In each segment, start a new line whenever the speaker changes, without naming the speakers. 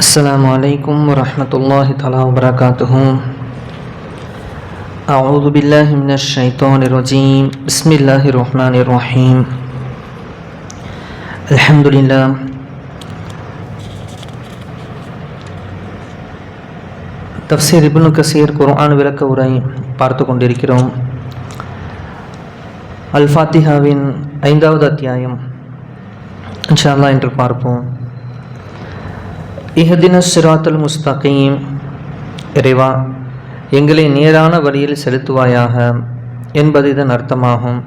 السلام عليكم ورحمة الله تعالى وبركاته أعوذ بالله من الشيطان الرجيم بسم الله الرحمن الرحيم الحمد لله தஃப்சீர் இப்னு கசீர் குர்ஆன் விளக்க உரை பார்த்து கொண்டிருக்கிறோம் அல் ஃபாத்திஹாவின் ஐந்தாவது அத்தியாயம் இன்ஷால்லா என்று பார்ப்போம். இஹதின சிராத்துல் முஸ்தகீம். இறைவா எங்களை நேரான வழியில் செலுத்துவாயாக என்பது இதன் அர்த்தமாகும்.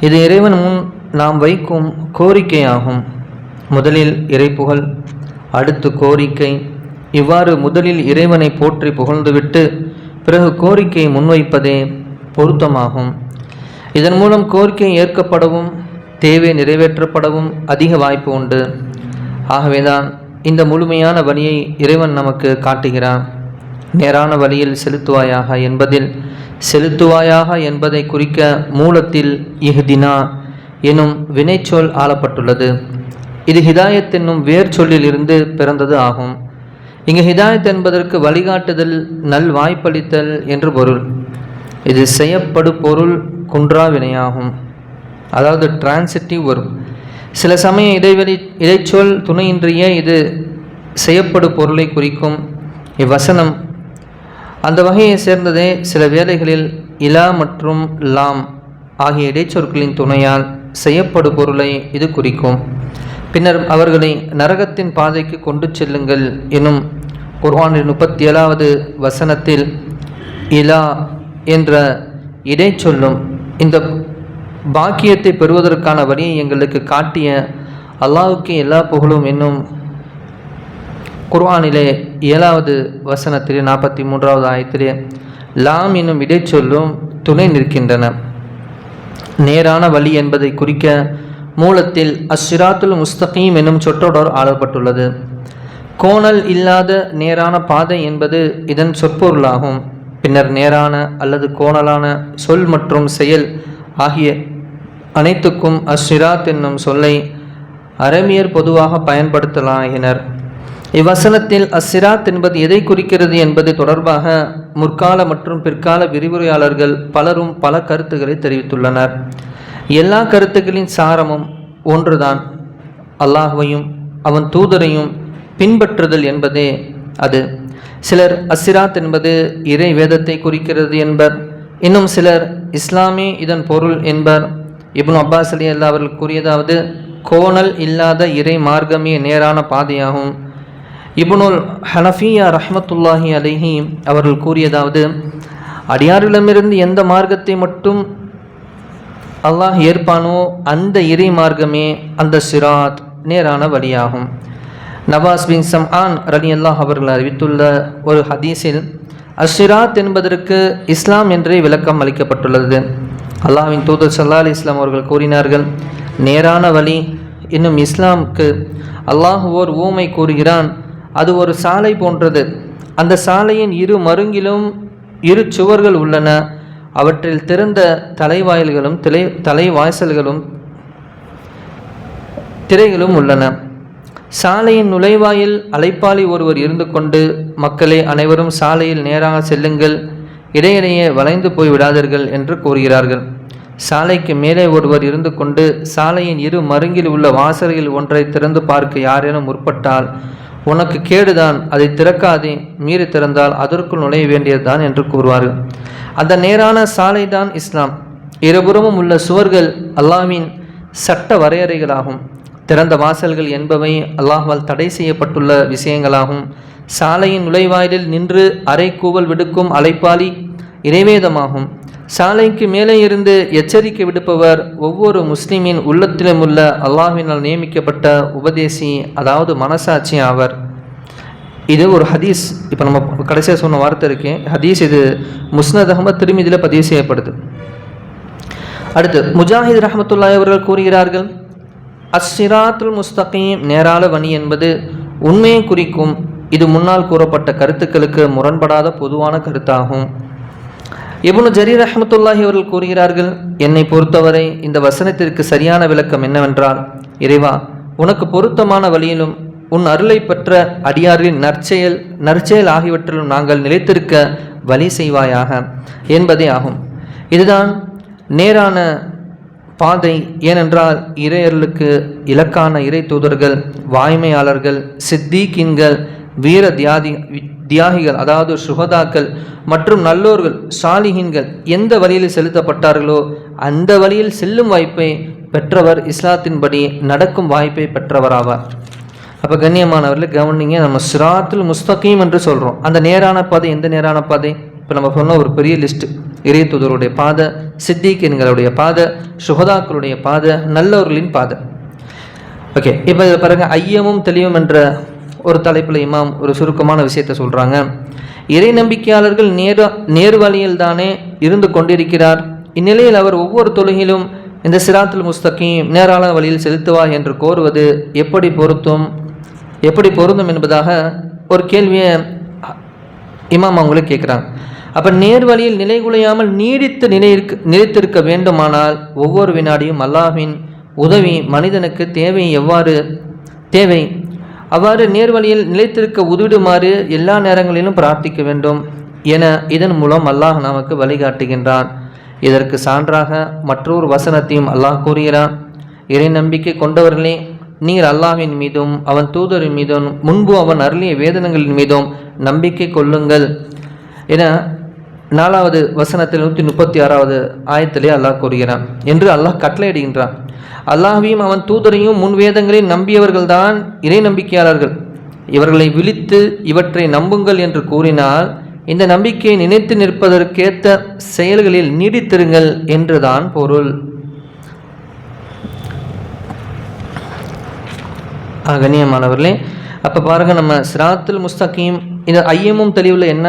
இது இறைவன் முன் நாம் வைக்கும் கோரிக்கையாகும். முதலில் இறைப்புகழ் அடுத்து கோரிக்கை. இவ்வாறு முதலில் இறைவனை போற்றி புகழ்ந்துவிட்டு பிறகு கோரிக்கையை முன்வைப்பதே பொருத்தமாகும். இதன் மூலம் கோரிக்கை ஏற்கப்படவும் தேவை நிறைவேற்றப்படவும் அதிக வாய்ப்பு உண்டு. ஆகவேதான் இந்த முழுமையான வழியை இறைவன் நமக்கு காட்டுகிறான். நேரான வழியில் செலுத்துவாயாக என்பதில் செலுத்துவாயாக என்பதை குறிக்க மூலத்தில் இஹ்தினா எனும் வினைச்சொல் ஆளப்பட்டுள்ளது. இது ஹிதாயத் என்னும் வேர் சொல்லில் இருந்து பிறந்தது ஆகும். இங்கு ஹிதாயத் என்பதற்கு வழிகாட்டுதல் நல் வாய்ப்பளித்தல் என்று பொருள். இது செய்யப்படு பொருள் குன்றா வினையாகும். அதாவது டிரான்சிட்டிவ் வரும். சில சமயம் இடைவெளி இடைச்சொல் துணையின்றிய இது செய்யப்படு பொருளை குறிக்கும். இவ்வசனம் அந்த வகையை சேர்ந்ததே சில வேளைகளில் இலா மற்றும் லாம் ஆகிய இடைச்சொற்களின் துணையால் செய்யப்படு பொருளை இது குறிக்கும். பின்னர் அவர்களை நரகத்தின் பாதைக்கு கொண்டு செல்லுங்கள் எனும் குர்வானின் முப்பத்தி ஏழாவது வசனத்தில் இலா என்ற இடைச்சொல்லும் இந்த பாக்கியத்தை பெறுவதற்கான வழியை எங்களுக்கு காட்டிய அல்லாஹுக்கு எல்லா புகழும் என்னும் குர்ஆனிலே ஏழாவது வசனத்திலே நாற்பத்தி மூன்றாவது ஆயத்திலே லாம் என்னும் இடைச்சொல்லும் துணை நிற்கின்றன. நேரான வழி என்பதை குறிக்க மூலத்தில் அஸ்ராத்துல் முஸ்தகீம் என்னும் சொற்றொடர் ஆளப்பட்டுள்ளது. கோணல் இல்லாத நேரான பாதை என்பது இதன் சொற்பொருளாகும். பின்னர் நேரான அல்லது கோணலான சொல் மற்றும் செயல் ஆகிய அனைத்துக்கும் அஸ்ஸிராத் என்னும் சொல்லை அரபியர் பொதுவாக பயன்படுத்தலாகினர் இவ்வசனத்தில் அஸ்ஸிராத் என்பது எதை குறிக்கிறது என்பது தொடர்பாக முற்கால மற்றும் பிற்கால விரிவுரையாளர்கள் பலரும் பல கருத்துக்களை தெரிவித்துள்ளனர். எல்லா கருத்துக்களின் சாரமும் ஒன்றுதான். அல்லாஹுவையும் அவன் தூதரையும் பின்பற்றுதல் என்பதே அது. சிலர் அசிராத் என்பது இறை வேதத்தை குறிக்கிறது என்பர் இன்னும் சிலர் இஸ்லாமே இதன் பொருள் என்பர். இப்னு அப்பாஸ் அலி அல்லா அவர்கள் கூறியதாவது கோணல் இல்லாத இறை மார்க்கமே நேரான பாதையாகும். இப்னுல் ஹனஃபியா ரஹமத்துல்லாஹி அலிஹி அவர்கள் கூறியதாவது அடியாரிடமிருந்து எந்த மார்க்கத்தை மட்டும் அல்லாஹ் ஏற்பானோ அந்த இறை மார்க்கமே அந்த சிராத் நேரான வழியாகும். நவாஸ் பின் சம்ஆன் ரலி அல்லாஹ் அவர்கள் அறிவித்துள்ள ஒரு ஹதீஸில் அஷிராத் என்பதற்கு இஸ்லாம் என்றே விளக்கம் அளிக்கப்பட்டுள்ளது. அல்லாஹ்வின் தூதர் சல்லா அலி இஸ்லாம் அவர்கள் கூறினார்கள் நேரான வழி இன்னும் இஸ்லாமுக்கு அல்லாஹ் ஓர் ஊமை கூறுகிறான். அது ஒரு சாலை போன்றது. அந்த சாலையின் இரு மருங்கிலும் இரு சுவர்கள் உள்ளன. அவற்றில் திறந்த தலைவாயில்களும் திரை தலைவாசல்களும் திரைகளும் உள்ளன. சாலையின் நுழைவாயில் அலைப்பாளி ஒருவர் இருந்து கொண்டு மக்களே அனைவரும் சாலையில் நேராக செல்லுங்கள் இடையிடையே வளைந்து போய் விடாதீர்கள் என்று கூறுகிறார்கள். சாலைக்கு மேலே ஒருவர் இருந்து கொண்டு சாலையின் இரு மருங்கில் உள்ள வாசலில் ஒன்றை திறந்து பார்க்க யாரேனும் முற்பட்டால் உனக்கு கேடுதான் அதை திறக்காதே மீறி திறந்தால் அதற்குள் நுழைய வேண்டியதுதான் என்று கூறுவார்கள். அந்த நேரான சாலை தான் இஸ்லாம். இருபுறமும் உள்ள சுவர்கள் அல்லாமின் சட்ட வரையறைகளாகும். திறந்த வாசல்கள் என்பவை அல்லாஹ்வால் தடை செய்யப்பட்டுள்ள விஷயங்களாகும். சாலையின் நுழைவாயிலில் நின்று அரை கூவல் விடுக்கும் அலைப்பாளி இறைவேதமாகும். சாலைக்கு மேலே இருந்து எச்சரிக்கை விடுப்பவர் ஒவ்வொரு முஸ்லிமின் உள்ளத்திலும் உள்ள அல்லாஹினால் நியமிக்கப்பட்ட உபதேசி அதாவது மனசாட்சி ஆவர். இது ஒரு ஹதீஸ். இப்போ நம்ம கடைசியாக சொன்ன வார்த்தை இருக்கேன் ஹதீஸ் இது முஸ்னத் அகமது இதில் பதிவு செய்யப்படுது. அடுத்து முஜாஹித் ரஹமத்துல்லாய் அவர்கள் கூறுகிறார்கள் அஸ்ஸிராத்துல் முஸ்தகீம் நேரால வணி என்பது உண்மையை குறிக்கும் இது முன்னால் கூறப்பட்ட கருத்துக்களுக்கு முரண்படாத பொதுவான கருத்தாகும். இப்னு ஜரீர் அஹமத்துல்லாஹி அவர்கள் கூறுகிறார்கள் என்னை பொறுத்தவரை இந்த வசனத்திற்கு சரியான விளக்கம் என்னவென்றால் இறைவா உனக்கு பொருத்தமான வழியிலும் உன் அருளை பெற்ற அடியாரின் நற்செயல் நற்செயல் ஆகியவற்றிலும் நாங்கள் நிலைத்திருக்க வழி செய்வாயாக என்பதே ஆகும். இதுதான் நேரான பாதை ஏனென்றால் இறையர்களுக்கு இலக்கான இறை தூதர்கள் வாய்மையாளர்கள் சித்தீக்கின்கள் வீர தியாதி தியாகிகள் அதாவது சுகதாக்கள் மற்றும் நல்லோர்கள் சாலிகின்கள் எந்த வழியில் செலுத்தப்பட்டார்களோ அந்த வழியில் செல்லும் வாய்ப்பை பெற்றவர் இஸ்லாத்தின்படி நடக்கும் வாய்ப்பை பெற்றவராவார். அப்போ கண்ணியமானவர்களே கவனிங்க நம்ம சிராத்தில் முஸ்தகீம் என்று சொல்கிறோம் அந்த நேரான பாதை எந்த நேரான பாதை? இப்போ நம்ம சொன்ன ஒரு பெரிய லிஸ்ட் இறைத்துதருடைய பாதை சித்திகன்களுடைய பாதை சுகதாக்களுடைய பாதை நல்லவர்களின் பாதை. ஓகே இப்போ இதில் பாருங்க. ஐயமும் தெளிவும் என்ற ஒரு தலைப்பில் இமாம் ஒரு சுருக்கமான விஷயத்தை சொல்கிறாங்க இறை நம்பிக்கையாளர்கள் நேர நேர்வழியில் தானே இருந்து கொண்டிருக்கிறார். இந்நிலையில் அவர் ஒவ்வொரு தொழுகிலும் இந்த சிராத்துல் முஸ்தகீம் நேரான வழியில் செலுத்துவா என்று கோருவது எப்படி பொருத்தும்? எப்படி பொருந்தும் என்பதாக ஒரு கேள்வியை இமாம் அவங்களே கேட்குறாங்க அப்போ நேர் வழியில் நிலைகுலையாமல் நீடித்து நிலையிருக்க நிலைத்திருக்க வேண்டுமானால் ஒவ்வொரு வினாடியும் அல்லாஹின் உதவி மனிதனுக்கு தேவை எவ்வாறு? தேவை. அவ்வாறு நேர்வழியில் நிலைத்திருக்க உதவிடுமாறு எல்லா நேரங்களிலும் பிரார்த்திக்க வேண்டும் என இதன் மூலம் அல்லாஹ் நமக்கு வழிகாட்டுகின்றான். இதற்கு சான்றாக மற்றொரு வசனத்தையும் அல்லாஹ் கூறுகிறான். இறை நம்பிக்கை கொண்டவர்களே நீர் அல்லாஹின் மீதும் அவன் தூதரின் மீதும் முன்பு அவன் அருளிய வேதனங்களின் மீதும் நம்பிக்கை கொள்ளுங்கள் என நாலாவது வசனத்தில் நூற்றி முப்பத்தி ஆறாவது ஆயத்திலே அல்லாஹ் கூறுகிறான். என்று அல்லாஹ் கட்டளையிடுகின்றான். அல்லாஹையும் அவன் தூதரையும் முன் வேதங்களையும் நம்பியவர்கள்தான் இறை நம்பிக்கையாளர்கள். இவர்களை விழித்து இவற்றை நம்புங்கள் என்று கூறினால் இந்த நம்பிக்கையை நினைத்து நிற்பதற்கேற்ற செயல்களில் நீடித்திருங்கள் என்றுதான் பொருள். ஆ, கண்ணியமானவர்களே அப்போ பாருங்கள் நம்ம சிராத்துல் முஸ்தகீம் இந்த ஐயமும் தெளிவில் என்ன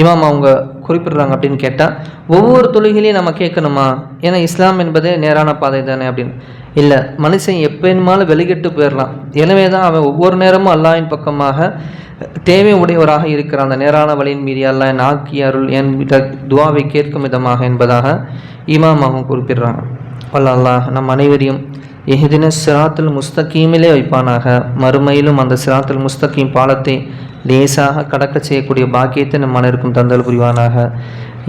இமாம் அவங்க குறிப்பிடுறாங்க அப்படின்னு கேட்டால் ஒவ்வொரு தொழுகையிலையும் நம்ம கேட்கணுமா? ஏன்னா இஸ்லாம் என்பதே நேரான பாதை தானே அப்படின்னு. இல்லை மனுஷன் எப்பேனுமாலும் வெளிக்கட்டு போயிடலாம் எனவே தான் அவன் ஒவ்வொரு நேரமும் அல்லாஹ்வின் பக்கமாக தேவை உடையவராக இருக்கிறான். அந்த நேரான வழியின் மீறி அல்லாஹ் ஆக்கி அருள் என் துவாவை கேட்கும் விதமாக என்பதாக இமாம் அவங்க குறிப்பிடுறாங்க. வல்ல அல்லாஹ் நம் அனைவரையும் எஹிதின சிராத்தில் முஸ்தகீமிலே வைப்பானாக. மறுமையிலும் அந்த சிராத்தில் முஸ்தகீம் பாலத்தை லேசாக கடக்க செய்யக்கூடிய பாக்கியத்தை நம் அனைவருக்கும் தந்தல் புரிவானாக.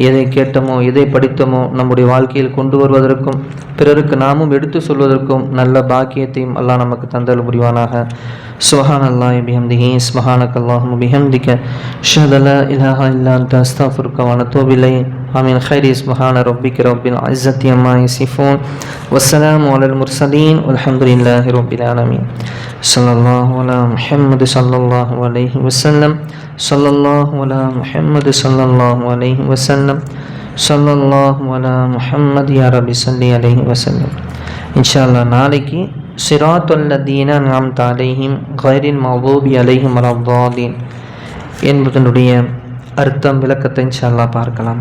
எதை கேட்டோமோ எதை படித்தோமோ நம்முடைய வாழ்க்கையில் கொண்டு வருவதற்கும் பிறருக்கு நாமும் எடுத்து சொல்வதற்கும் நல்ல பாக்கியத்தையும் அல்லாஹ் நமக்கு தந்தல் புரிவானாக. சுஹான் அல்லாஹ் பிஹம்திஹி ஸ்மஹானக் அல்லாஹும் பிஹம்திக ஷதல இலஹா இல்லா அந்த தோவிலை வனத்தோபிலை آمين خير سبحان ربك رب العزة عما يصفون والسلام على المرسلين والحمد لله رب العالمين صلى الله على محمد صلى الله عليه وسلم صلى الله على محمد صلى الله عليه وسلم صلى الله على محمد يا رب صل عليه وسلم إن شاء الله நாளைக்கு صراط الذين أنعمت عليهم غير المغضوب عليهم ولا الضالين என்பதனுடைய அர்த்தம் விளக்கத்தை இன்ஷா அல்லாஹ் பார்க்கலாம்